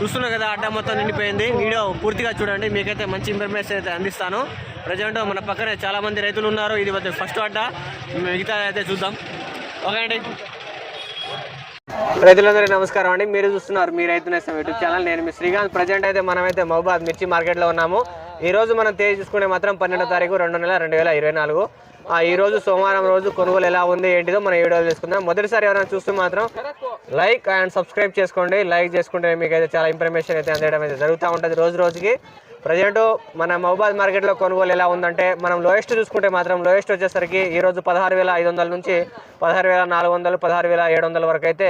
చూస్తున్నారు కదా అడ్డా మొత్తం నిండిపోయింది. వీడియో పూర్తిగా చూడండి మీకైతే మంచి ఇన్ఫర్మేషన్ అయితే అందిస్తాను. ప్రజెంట్ మన పక్కనే చాలా మంది రైతులు ఉన్నారు. ఇది ఫస్ట్ అడ్డా మిగతా అయితే చూద్దాం. ఓకే అండి. రైతులందరికీ నమస్కారం అండి. మీరు చూస్తున్నారు మీ రైతు నేస్తం యూట్యూబ్ ఛానల్. నేను మీ శ్రీకాంత్. ప్రజెంట్ అయితే మనమైతే మహబాద్ మిర్చి మార్కెట్లో ఉన్నాము. ఈ రోజు మనం తేదీ చూసుకునే మాత్రం పన్నెండో తారీఖు రెండు నెల రెండు వేల ఇరవై నాలుగు. ఆ, ఈ రోజు సోమవారం రోజు కొనుగోలు ఎలా ఉంది ఏంటిదో మనం ఈ వీడియోలో తీసుకుందాం మొదటిసారి ఎవరైనా చూస్తే మాత్రం లైక్ అండ్ సబ్స్క్రైబ్ చేసుకోండి. లైక్ చేసుకుంటే మీకు అయితే చాలా ఇన్ఫర్మేషన్ అయితే అందడం అయితే జరుగుతూ ఉంటుంది రోజు రోజుకి. ప్రజెంట్ మన మహబాద్ మార్కెట్లో కొనుగోలు ఎలా ఉందంటే మనం లోయెస్ట్ చూసుకుంటే మాత్రం లోయెస్ట్ వచ్చేసరికి ఈరోజు పదహారు వేల ఐదు వందల నుంచి పదహారు వేల నాలుగు వందలు పదహారు వేల ఏడు వందల వరకు అయితే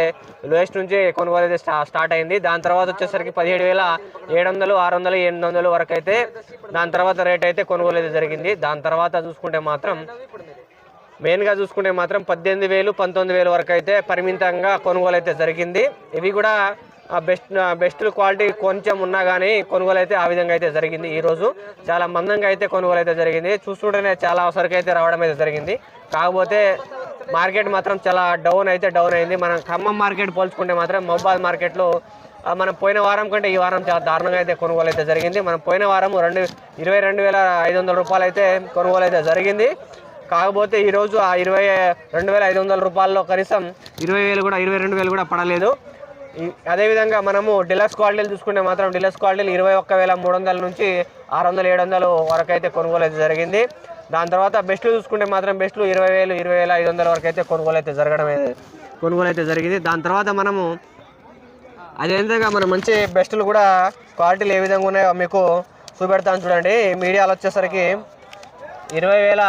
లోయెస్ట్ నుంచి కొనుగోలు అయితే స్టా స్టార్ట్ అయింది. దాని తర్వాత వచ్చేసరికి పదిహేడు వేల ఏడు వందలు ఆరు వందలు ఎనిమిది వందల వరకు అయితే దాని తర్వాత రేట్ అయితే కొనుగోలు అయితే జరిగింది. దాని తర్వాత చూసుకుంటే మాత్రం మెయిన్గా చూసుకుంటే మాత్రం పద్దెనిమిది వేలు పంతొమ్మిది వేలు వరకు అయితే పరిమితంగా కొనుగోలు అయితే జరిగింది. ఇవి కూడా బెస్ట్ బెస్ట్ క్వాలిటీ కొంచెం ఉన్నా కానీ కొనుగోలు అయితే ఆ విధంగా అయితే జరిగింది ఈరోజు చాలా మందంగా అయితే కొనుగోలు అయితే జరిగింది. చూస్తుంటేనే చాలా సరుకు అయితే రావడం అయితే జరిగింది. కాకపోతే మార్కెట్ మాత్రం చాలా డౌన్ అయితే డౌన్ అయింది. మనం ఖమ్మం మార్కెట్ పోల్చుకుంటే మాత్రం మహబాద్ మార్కెట్లో మనం పోయిన వారం కంటే ఈ వారం చాలా దారుణంగా అయితే కొనుగోలు అయితే జరిగింది. మనం పోయిన వారం రెండు ఇరవై రెండు వేల ఐదు వందల రూపాయలు అయితే కొనుగోలు అయితే జరిగింది. కాకపోతే ఈరోజు ఆ ఇరవై రెండు వేల ఐదు వందల రూపాయల్లో కనీసం ఇరవై వేలు కూడా ఇరవై రెండు వేలు కూడా పడలేదు. అదేవిధంగా మనము డిలక్స్ క్వాలిటీలు చూసుకుంటే మాత్రం డిలక్స్ క్వాలిటీలు ఇరవై ఒక్క వేల మూడు వందల నుంచి ఆరు వందల ఏడు వందలు వరకు అయితే కొనుగోలు అయితే జరిగింది. దాని తర్వాత బెస్ట్లు చూసుకుంటే మాత్రం బెస్ట్లు ఇరవై వేలు ఇరవై వేల ఐదు వందల వరకు అయితే కొనుగోలు అయితే జరగడం కొనుగోలు అయితే జరిగింది. దాని తర్వాత మనము అదేవిధంగా మన మంచి బెస్ట్లు కూడా క్వాలిటీలు ఏ విధంగా ఉన్నాయో మీకు చూపెడతాను చూడండి. మీడియాలో వచ్చేసరికి ఇరవై వేల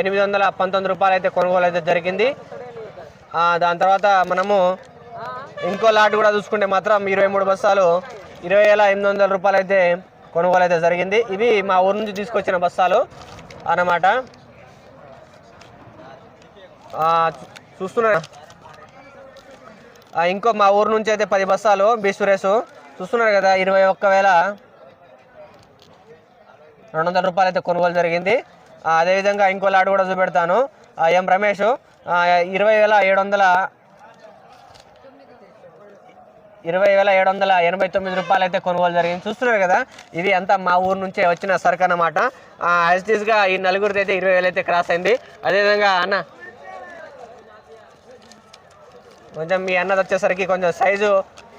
ఎనిమిది వందల పంతొమ్మిది రూపాయలు అయితే కొనుగోలు అయితే జరిగింది. దాని తర్వాత మనము ఇంకో లాట్ కూడా చూసుకుంటే మాత్రం ఇరవై మూడు బస్తాలు ఇరవై వేల ఎనిమిది వందల రూపాయలు అయితే కొనుగోలు అయితే జరిగింది. ఇవి మా ఊరు నుంచి తీసుకొచ్చిన బస్తాలు అన్నమాట. చూస్తున్నా. ఇంకో మా ఊరు నుంచి అయితే పది బస్తాలు బి సురేష్. చూస్తున్నారు కదా ఇరవై ఒక్క వేల రెండు వందల రూపాయలు అయితే కొనుగోలు జరిగింది. అదేవిధంగా ఇంకో లాట్ కూడా చూపెడతాను. ఎం రమేష్. ఇరవై వేల ఏడు వందల ఇరవై వేల ఏడు వందల ఎనభై తొమ్మిది రూపాయలు అయితే కొనుగోలు జరిగింది. చూస్తున్నారు కదా ఇది అంతా మా ఊరు నుంచే వచ్చిన సరుకు అన్నమాట. యాజ్ టీస్గా ఈ నలుగురిది అయితే ఇరవై వేలు అయితే క్రాస్ అయింది. అదేవిధంగా అన్న కొంచెం మీ అన్నది వచ్చేసరికి కొంచెం సైజు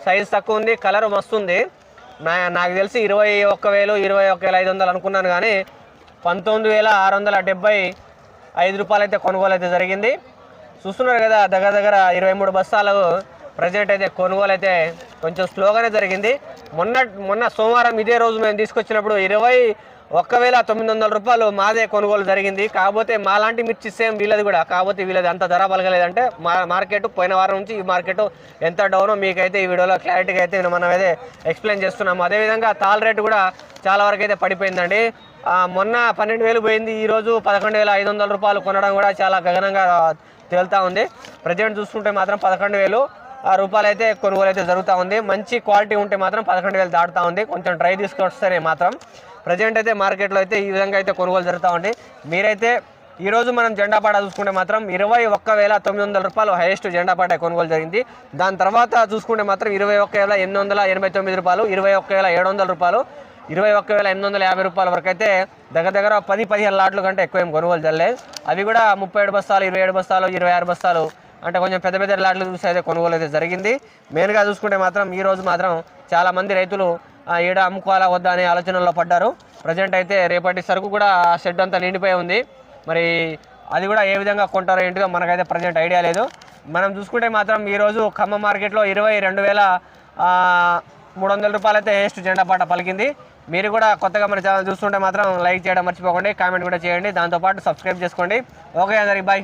సైజు తక్కువ ఉంది కలర్ వస్తుంది నా నాకు తెలిసి ఇరవై ఒక్క వేలు ఇరవై ఒక్క వేల ఐదు వందలు అనుకున్నాను కానీ పంతొమ్మిది వేల ఆరు వందల డెబ్బై ఐదు రూపాయలు అయితే కొనుగోలు అయితే జరిగింది. చూస్తున్నారు కదా దగ్గర దగ్గర ఇరవై మూడు బస్తాలు ప్రజెంట్ అయితే కొనుగోలు అయితే కొంచెం స్లోగానే జరిగింది. మొన్న మొన్న సోమవారం ఇదే రోజు మేము తీసుకొచ్చినప్పుడు ఇరవై ఒక్క వేల తొమ్మిది వందల రూపాయలు మాదే కొనుగోలు జరిగింది. కాకపోతే మాలాంటి మిర్చి సేమ్ వీళ్ళది కూడా. కాకపోతే వీళ్ళది అంత ధర పలకలేదంటే మా మార్కెట్ పోయిన వారం నుంచి ఈ మార్కెట్ ఎంత డౌనో మీకైతే ఈ వీడియోలో క్లారిటీగా అయితే మనం అయితే ఎక్స్ప్లెయిన్ చేస్తున్నాము. అదేవిధంగా తాల్ రేటు కూడా చాలా వరకు అయితే పడిపోయిందండి. మొన్న పన్నెండు వేలు పోయింది. ఈరోజు పదకొండు వేల ఐదు వందల రూపాయలు కొనడం కూడా చాలా గగనంగా తేలుతూ ఉంది. ప్రజెంట్ చూసుకుంటే మాత్రం పదకొండు వేలు. రూపాయలు అయితే కొనుగోలు అయితే జరుగుతూ ఉంది. మంచి క్వాలిటీ ఉంటే మాత్రం పదకొండు వేలు దాటుతూ ఉంది. కొంచెం డ్రై తీసుకొస్తేనే మాత్రం. ప్రజెంట్ అయితే మార్కెట్లో అయితే ఈ విధంగా అయితే కొనుగోలు జరుగుతూ ఉంది. మీరైతే ఈరోజు మనం జెండా పాట చూసుకుంటే మాత్రం ఇరవై ఒక్క వేల తొమ్మిది వందల రూపాయలు హైయెస్ట్ జెండా పాట కొనుగోలు జరిగింది. దాని తర్వాత చూసుకుంటే మాత్రం ఇరవై ఒక్క వేల ఎనిమిది వందల ఎనభై తొమ్మిది రూపాయలు ఇరవై ఒక్క వేల ఏడు వందల రూపాయలు ఇరవై ఒక్క వేల ఎనిమిది వందల యాభై రూపాయల వరకు అయితే దగ్గర దగ్గర పది పదిహేను లాట్ల కంటే ఎక్కువ ఏం కొనుగోలు జరలేదు అవి కూడా ముప్పై ఏడు బస్తాలు ఇరవై ఏడు బస్తాలు ఇరవై ఆరు బస్తాలు అంటే కొంచెం పెద్ద పెద్ద లాట్లు చూసి అయితే కొనుగోలు అయితే జరిగింది. మెయిన్గా చూసుకుంటే మాత్రం ఈ రోజు మాత్రం చాలామంది రైతులు ఈడ అమ్ముకోవాలా వద్దా అనే ఆలోచనలో పడ్డారు. ప్రజెంట్ అయితే రేపటి సరుకు కూడా షెడ్ అంతా నిండిపోయి ఉంది. మరి అది కూడా ఏ విధంగా కొంటారో ఏంటిదో మనకైతే ప్రజెంట్ ఐడియా లేదు. మనం చూసుకుంటే మాత్రం ఈరోజు ఖమ్మ మార్కెట్లో ఇరవై రెండు వేల మూడు వందల రూపాయలు అయితే హేస్ట్ జెండా పాట పలికింది. మీరు కూడా కొత్తగా మన ఛానల్ చూస్తుంటే మాత్రం లైక్ చేయడం మర్చిపోకండి కామెంట్ కూడా చేయండి. దాంతోపాటు సబ్స్క్రైబ్ చేసుకోండి. ఓకే అందరికి బాయ్